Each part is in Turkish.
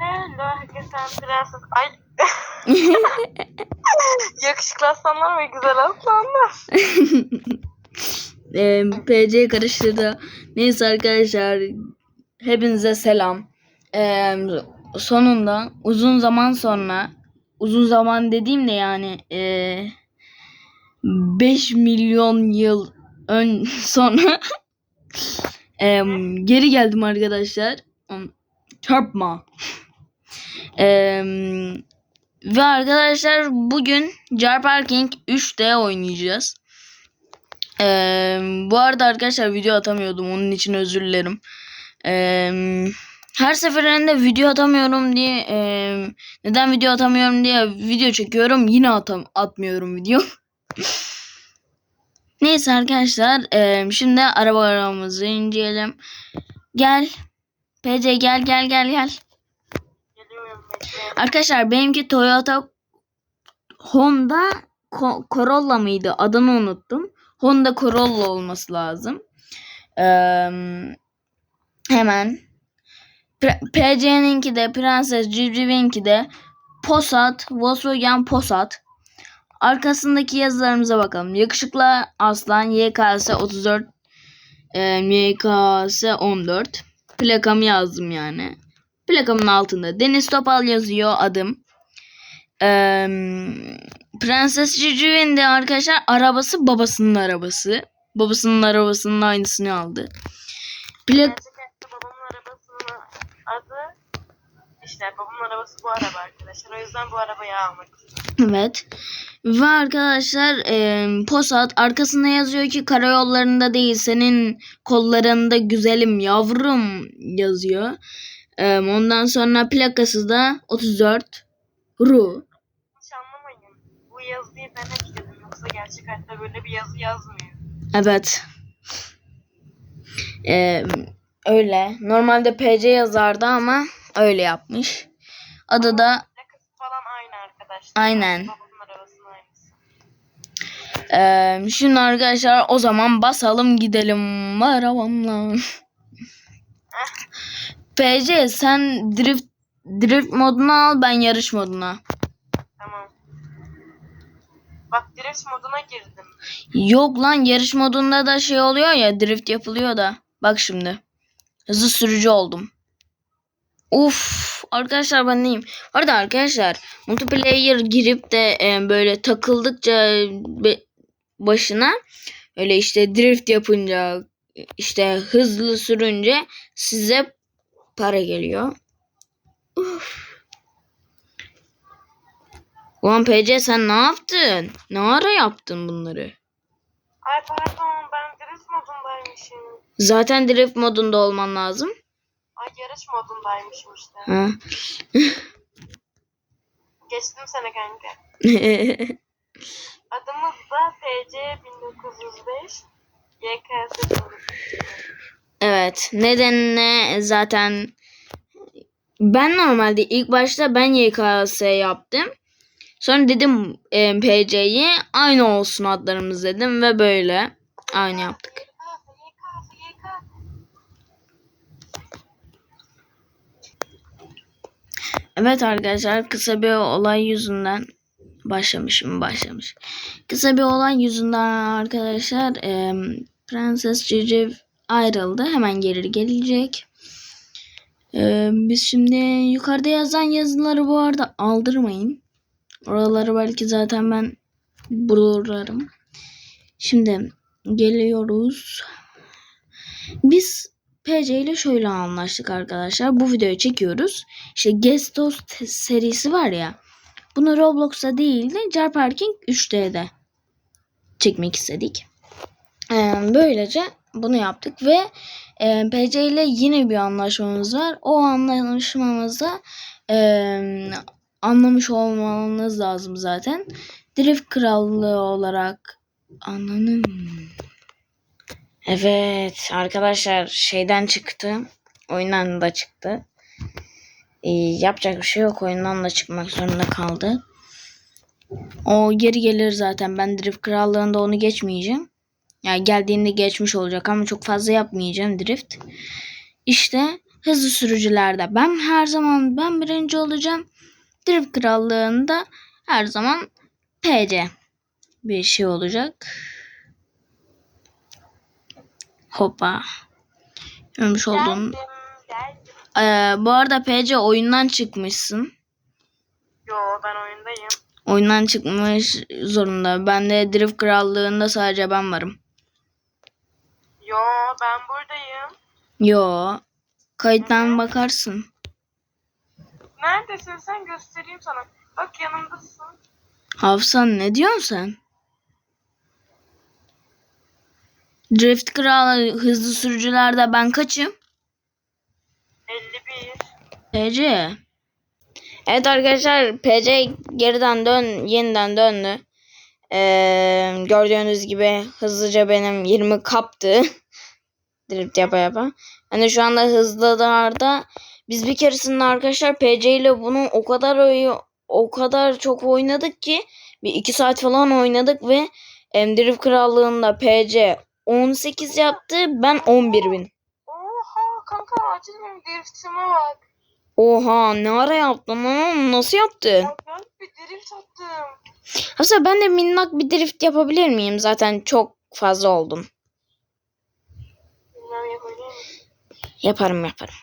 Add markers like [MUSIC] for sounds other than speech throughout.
Hello, herkese prenses. Ay. [LAUGHS] Yakışıklı aslanlar ve güzel aslanlar. [LAUGHS] Ee, PC karıştırdı. Neyse arkadaşlar. Hepinize selam. Ee, sonunda uzun zaman sonra uzun zaman dediğimde yani ee, 5 milyon yıl ön [LAUGHS] sonra ee, geri geldim arkadaşlar. Çarpma. Ee, ve arkadaşlar bugün Jar Parking 3D oynayacağız. Ee, bu arada arkadaşlar video atamıyordum. Onun için özür dilerim. Ee, her seferinde video atamıyorum diye e, neden video atamıyorum diye video çekiyorum. Yine atam atmıyorum video. [LAUGHS] Neyse arkadaşlar e, şimdi arabalarımızı inceleyelim. Gel. PC gel gel gel gel. Arkadaşlar benimki Toyota Honda Corolla mıydı? Adını unuttum. Honda Corolla olması lazım. Ee, hemen PC'ninki de Prenses Civciv'inki de Passat, Volkswagen Passat. Arkasındaki yazılarımıza bakalım. Yakışıklı Aslan YKS 34 e, YKS 14 plakamı yazdım yani. Plakamın altında Deniz Topal yazıyor adım. Ee, Prenses Civciv'in de arkadaşlar arabası babasının arabası. Babasının arabasının aynısını aldı. Plak babamın arabasının adı işte babamın arabası bu araba arkadaşlar. O yüzden bu arabayı almak evet. Ve arkadaşlar e, Posat arkasında yazıyor ki karayollarında değil senin kollarında güzelim yavrum yazıyor. Ondan sonra plakası da 34 Ru. Hiç anlamayın. Bu yazıyı ben ekledim. Yoksa gerçek hayatta böyle bir yazı yazmıyor. Evet. Ee, öyle. Normalde PC yazardı ama öyle yapmış. Adı da Plakası falan aynı arkadaşlar. Aynen. Ee, şimdi arkadaşlar o zaman basalım gidelim arabamla. PC sen drift drift modunu al ben yarış moduna. Tamam. Bak drift moduna girdim. Yok lan yarış modunda da şey oluyor ya drift yapılıyor da. Bak şimdi. Hızlı sürücü oldum. Uf arkadaşlar ben neyim? Arada arkadaşlar multiplayer girip de e, böyle takıldıkça be- başına öyle işte drift yapınca işte hızlı sürünce size para geliyor. Uf. Ulan PC sen ne yaptın? Ne ara yaptın bunları? Ay pardon ben drift modundaymışım. Zaten drift modunda olman lazım. Ay yarış modundaymışım işte. Ha. [LAUGHS] Geçtim sene kanka. [LAUGHS] Adımız da PC 1905 YKS 1905. evet. Nedenine zaten ben normalde ilk başta ben YKS yaptım. Sonra dedim e, PC'yi aynı olsun adlarımız dedim ve böyle aynı yaptık. Evet arkadaşlar kısa bir olay yüzünden başlamışım başlamış. Kısa bir olay yüzünden arkadaşlar e, Prenses Civciv ayrıldı. Hemen geri gelecek. E, biz şimdi yukarıda yazan yazıları bu arada aldırmayın. Oraları belki zaten ben bulurlarım. Şimdi geliyoruz. Biz PC ile şöyle anlaştık arkadaşlar. Bu videoyu çekiyoruz. İşte Gestos serisi var ya. Bunu Roblox'ta değil de Jar Parking 3D'de çekmek istedik. Ee, böylece bunu yaptık ve e, PC ile yine bir anlaşmamız var. O anlaşmamızda e, anlamış olmanız lazım zaten. Drift Krallığı olarak ananın Evet arkadaşlar şeyden çıktı. Oyundan da çıktı. Ee, yapacak bir şey yok. Oyundan da çıkmak zorunda kaldı. O geri gelir zaten. Ben Drift Krallığı'nda onu geçmeyeceğim. Yani geldiğinde geçmiş olacak ama çok fazla yapmayacağım Drift. İşte hızlı sürücülerde ben her zaman ben birinci olacağım. Drift krallığında her zaman PC bir şey olacak. Olduğum. Geldim, geldim. Ee, bu arada PC oyundan çıkmışsın. Yo ben oyundayım. Oyundan çıkmış zorunda. Ben de Drift Krallığında sadece ben varım. Yo ben buradayım. Yo. Kayıttan bakarsın. Neredesin sen göstereyim sana. Bak yanımdasın. Hafsan ne diyorsun sen? Drift Kralı hızlı sürücülerde ben kaçım? 51. PC. Evet arkadaşlar PC geriden dön yeniden döndü. Ee, gördüğünüz gibi hızlıca benim 20 kaptı. [LAUGHS] Drift yapa yapa. Hani şu anda hızlılarda biz bir keresinde arkadaşlar PC ile bunu o kadar oy- o kadar çok oynadık ki bir iki saat falan oynadık ve Drift Krallığında PC 18 yaptı ben 11 bin. Oha kanka acil benim driftime bak. Oha ne ara yaptın lan? Nasıl yaptın? Ya ben bir drift attım. Aslında ben de minnak bir drift yapabilir miyim? Zaten çok fazla oldum. Yaparım yaparım.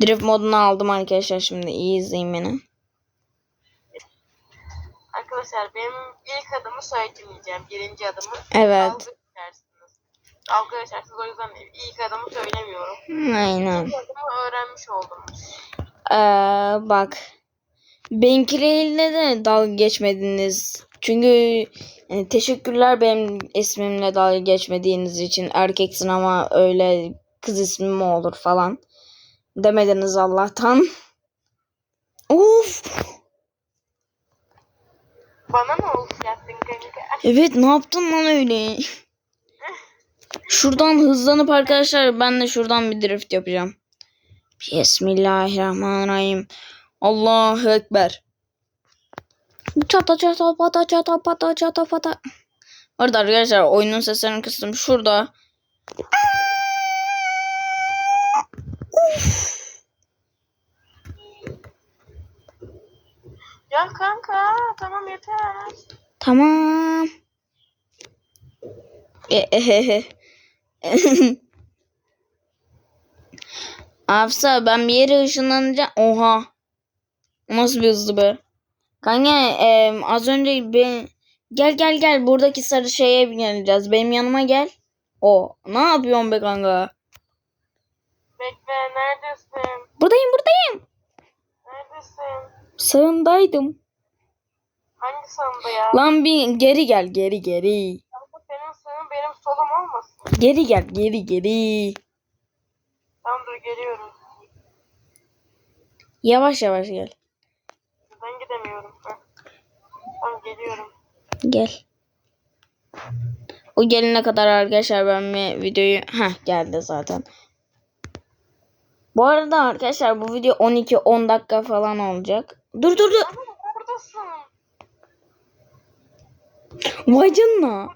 Drift modunu aldım arkadaşlar şimdi iyi izleyin beni. Arkadaşlar benim ilk adımı söylemeyeceğim. Birinci adımı. Evet. Dalga geçersiniz. Dalga geçersiniz o yüzden ilk adımı söylemiyorum. Aynen. İlk adımı öğrenmiş oldum. Ee, bak. Benimkileriyle de dalga geçmediniz. Çünkü yani teşekkürler benim ismimle dalga geçmediğiniz için. Erkeksin ama öyle kız ismi mi olur falan. Demediniz Allah'tan. [LAUGHS] Of. Bana mı oldu yaptın kanka? Evet ne yaptın lan öyle? Şuradan hızlanıp arkadaşlar ben de şuradan bir drift yapacağım. Bismillahirrahmanirrahim. Allahu Ekber. Çata çata pata çata pata çata pata. Orada arkadaşlar oyunun seslerini kıstım. Şurada. Ya kanka tamam yeter. Tamam. E, Ehehe. [LAUGHS] Afsa ben bir yere ışınlanacağım. Oha. Nasıl bir hızlı be. Kanka em, az önce ben... Gel gel gel buradaki sarı şeye geleceğiz. Benim yanıma gel. O. Ne yapıyorsun be kanka? Bekle neredesin? Buradayım buradayım. Neredesin? Sağındaydım. Hangi sandı ya? Lan bir geri gel geri geri. Kanka senin sağın benim solum olmasın. Geri gel geri geri. Tamam dur geliyorum. Yavaş yavaş gel. Ben gidemiyorum. Tamam geliyorum. Gel. O gelene kadar arkadaşlar ben bir videoyu... Heh geldi zaten. Bu arada arkadaşlar bu video 12-10 dakika falan olacak. Dur dur dur. Ama buradasın. Vay canına.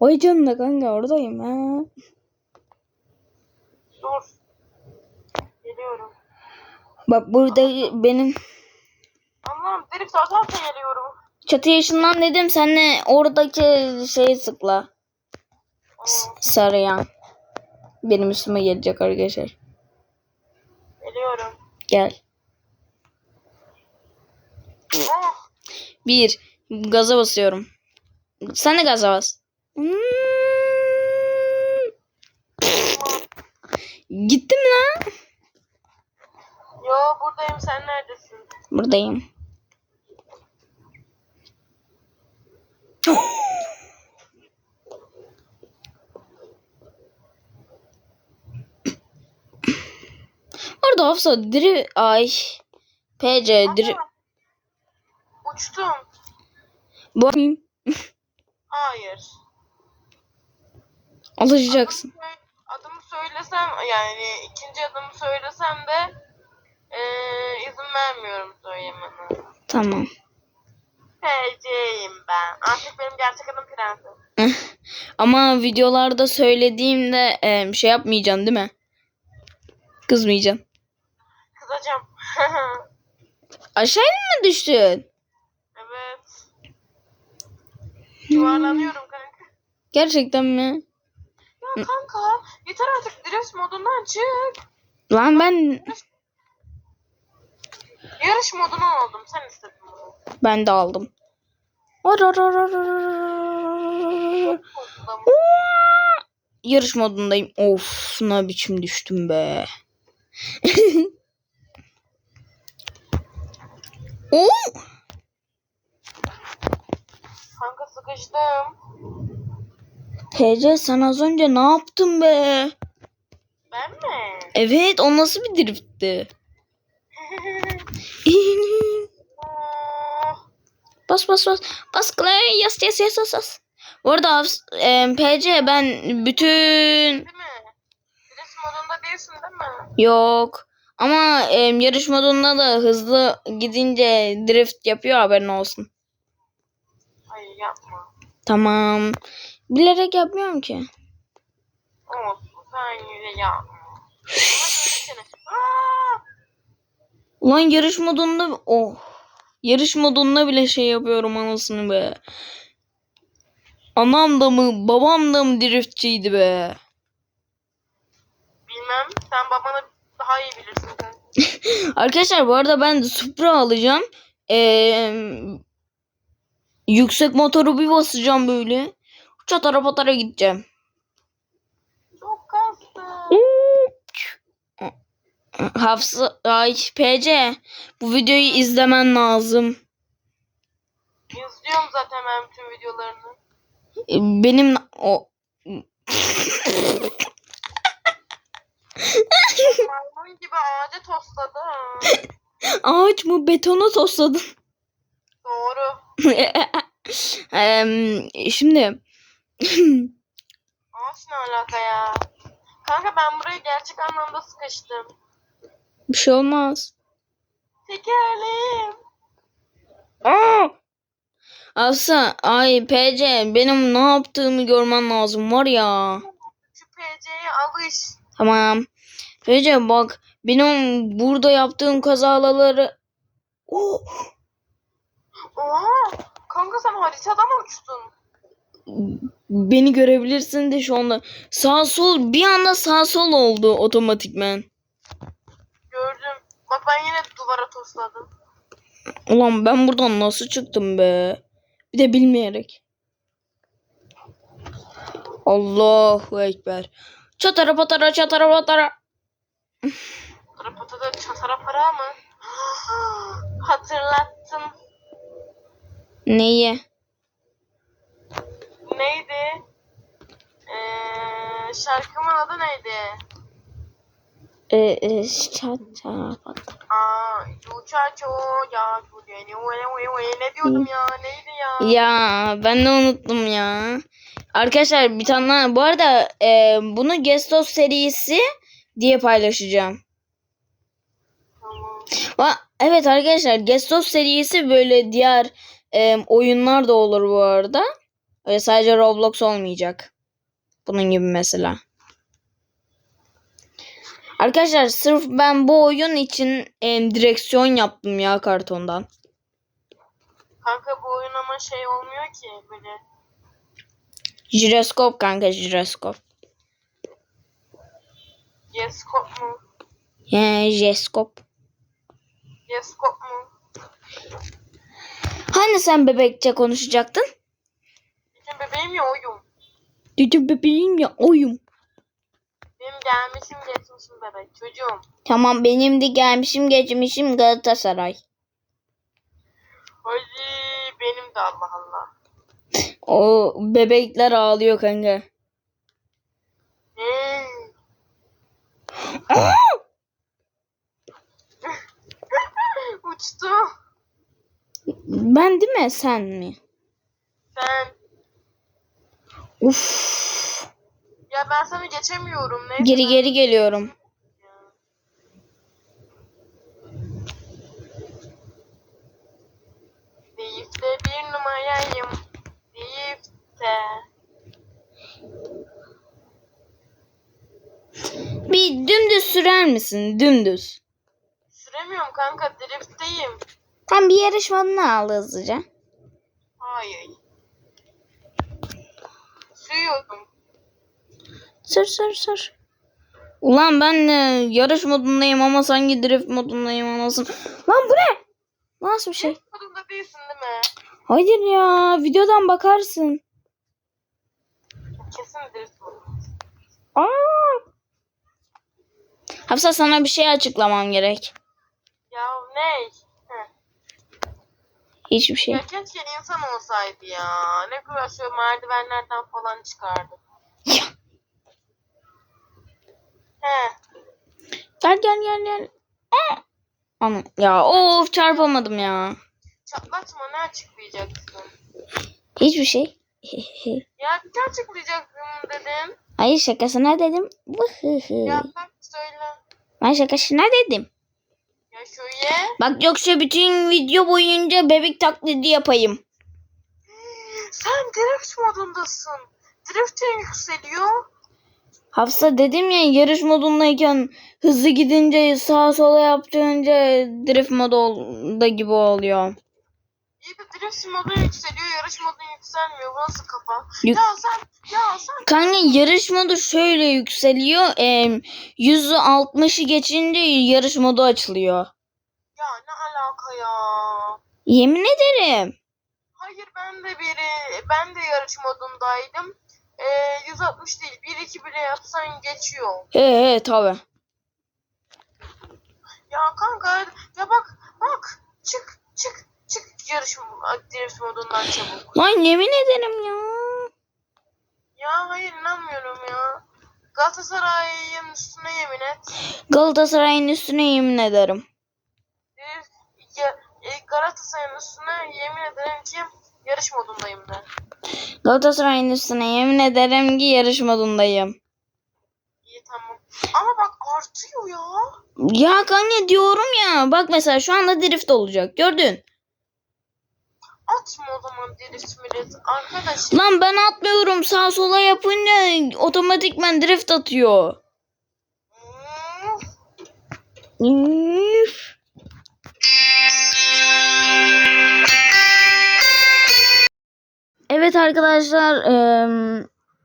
Vay canına kanka oradayım ha. Dur. Geliyorum. Bak burada benim Allah'ım drift atarken geliyorum. çatı yaşından dedim sen de oradaki şeyi sıkla. S- sarıyan. Benim üstüme gelecek arkadaşlar. Geliyorum. Gel. Oh, Bir. Gaza basıyorum. Sen de gaza bas. Hmm. Gitti mi lan? yo buradayım sen neredesin? Buradayım. Orada Hafsa diri ay PC diri Uçtum. bu Hayır. alışacaksın. Adımı söylesem yani ikinci adımı söylesem de eee izin vermiyorum söylemene. Tamam. PC'yim ben. Artık benim gerçek adım Prenses. [LAUGHS] Ama videolarda söylediğimde e, şey yapmayacaksın değil mi? Kızmayacaksın. Kızacağım. [LAUGHS] Aşağı mı düştün? Evet. Yuvarlanıyorum kanka. Gerçekten mi? Ya kanka yeter artık drift modundan çık. Lan ben... Yarış moduna oldum sen istedin. Ben de aldım. Yarış modundayım. Of ne biçim düştüm be. Oo. Kanka sıkıştım. TC sen az önce ne yaptın be? Ben mi? Evet o nasıl bir driftti? Bas bas bas. Bas Clay. Yes yes yes yes. yes. Bu arada e, PC ben bütün... değil mi? Drift modunda değilsin değil mi? Yok. Ama e, yarış modunda da hızlı gidince drift yapıyor haberin olsun. Ay yapma. Tamam. Bilerek yapmıyorum ki. Olsun sen yine yapma. Ulan yarış modunda oh. Yarış modunda bile şey yapıyorum anasını be. Anam da mı babam da mı driftçiydi be. Bilmem. Sen babanı daha iyi bilirsin. [LAUGHS] Arkadaşlar bu arada ben de Supra alacağım. Ee, yüksek motoru bir basacağım böyle. Çatara patara gideceğim. Çok kastı. Hafsa, ay PC. Bu videoyu izlemen lazım. İzliyorum zaten ben bütün videolarını. Ee, Benim o Maymun gibi ağaca tosladı. ha. ağaç mı betona tosladın. Doğru. [LAUGHS] Em, şimdi Ağaç ne alaka ya? Kanka ben buraya gerçek anlamda sıkıştım. Bir şey olmaz. Tekerleğim. Aa! Hafsa, ay PC benim ne yaptığımı görmen lazım var ya. Şu PC'ye alış. Tamam. PC bak benim burada yaptığım kazaları Oh! Oha. Kanka sen haritada mı uçtun? beni görebilirsin de şu anda sağ sol bir anda sağ sol oldu otomatikmen. Gördüm. Bak ben yine duvara tosladım. Ulan ben buradan nasıl çıktım be? Bir de bilmeyerek. Allahu Ekber. Çatara patara çatara patara. Rapatada çatara para mı? [GASPS] Hatırlattın. Neyi? Neydi? Ee, şarkımın adı neydi? Ee, e, çatara patara. Aa, Yuçaço ya ne diyordum ya neydi ya? Ya ben de unuttum ya. Arkadaşlar bir tane daha- bu arada e, bunu Gestos serisi diye paylaşacağım. Tamam. Evet arkadaşlar Gestos serisi böyle diğer e, oyunlar da olur bu arada. Öyle sadece Roblox olmayacak. Bunun gibi mesela. Arkadaşlar sırf ben bu oyun için e, direksiyon yaptım ya kartondan. Kanka bu oyun ama şey olmuyor ki böyle. Jiroskop kanka jiroskop. Yeskop mu? He, jeskop. Yeskop mu? Hani sen bebekçe konuşacaktın? Bütün bebeğim ya oyun. Dedim bebeğim ya oyum. Benim gelmişim geçmişim bebek çocuğum. Tamam benim de gelmişim geçmişim Galatasaray. Hadi benim de Allah Allah. O bebekler ağlıyor kanka. [LAUGHS] Uçtu. Ben değil mi sen mi? Sen. Uf. Ya ben sana geçemiyorum. Neyse Geri geri geliyorum. Deyif'te bir numarayım. Deyif'te. Bir dümdüz sür sürer misin dümdüz? Süremiyorum kanka driftteyim. Tam bir yarışmanı al hızlıca. Hayır. Sürüyorum. Sür sür sür. Ulan ben de yarış modundayım ama sanki drift modundayım anasın. Lan bu ne? Nasıl bir şey? Modunda değilsin değil mi? Hayır ya videodan bakarsın. Kesin drift modunda. Aa. Hafsa sana bir şey açıklamam gerek. Ya ne? Heh. Hiçbir şey. Ya keşke insan olsaydı ya. Ne kadar şöyle merdivenlerden falan çıkardı. Ya. He. Gel gel gel gel. Aa. Ana, ya of çarpamadım ya. Çatlatma ne açıklayacaksın? Hiçbir şey. [LAUGHS] Ya ne açıklayacaksın dedin? Hayır şakasına dedim. Ya bak söyle. Ben şakasına dedim. Ya şöyle. Bak yoksa bütün video boyunca bebek taklidi yapayım. Sen drift modundasın. Driftin yükseliyor. Hafsa dedim ya yarış modundayken hızlı gidince sağa sola yaptığınca drift modunda gibi oluyor. İyi de drift modu yükseliyor, yarış modu yükselmiyor. Bu nasıl kafa? Yük- Ya sen, ya sen Kanka yarış modu şöyle yükseliyor. E, 160'ı geçince yarış modu açılıyor. ya ne alaka ya? Yemin ederim. Hayır ben de biri, ben de yarış modundaydım. Ee, 160 değil, 1-2 bile yapsan geçiyor. He he tabi. Ya kanka, ya bak, bak, çık, çık, çık yarış drift modundan çabuk. Lan yemin ederim ya. Ya hayır inanmıyorum ya. Galatasaray'ın üstüne yemin et. Galatasaray'ın üstüne yemin ederim. Ya, e, Galatasaray'ın üstüne yemin ederim ki yarış modundayım ben. Galatasaray'ın üstüne yemin ederim ki yarış modundayım. İyi tamam. Ama bak artıyor ya. Ya kanka diyorum ya. Bak mesela şu anda drift olacak. Gördün. Atma o zaman drift millet. Arkadaş Lan ben atmıyorum. Sağ sola yapınca otomatikman drift atıyor. Üf. Evet arkadaşlar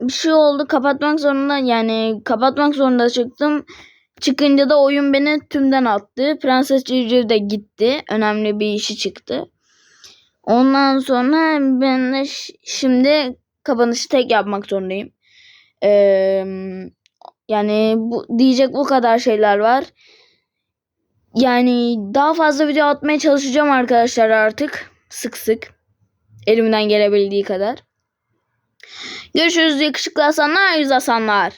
bir şey oldu kapatmak zorunda yani kapatmak zorunda çıktım. Çıkınca da oyun beni tümden attı. Prenses Civciv de gitti. Önemli bir işi çıktı. Ondan sonra ben de şimdi kapanışı tek yapmak zorundayım. Eee, yani bu diyecek bu kadar şeyler var. Yani daha fazla video atmaya çalışacağım arkadaşlar artık. Sık sık. Elimden gelebildiği kadar. Görüşürüz yakışıklı Hasanlar, yüz Hasanlar.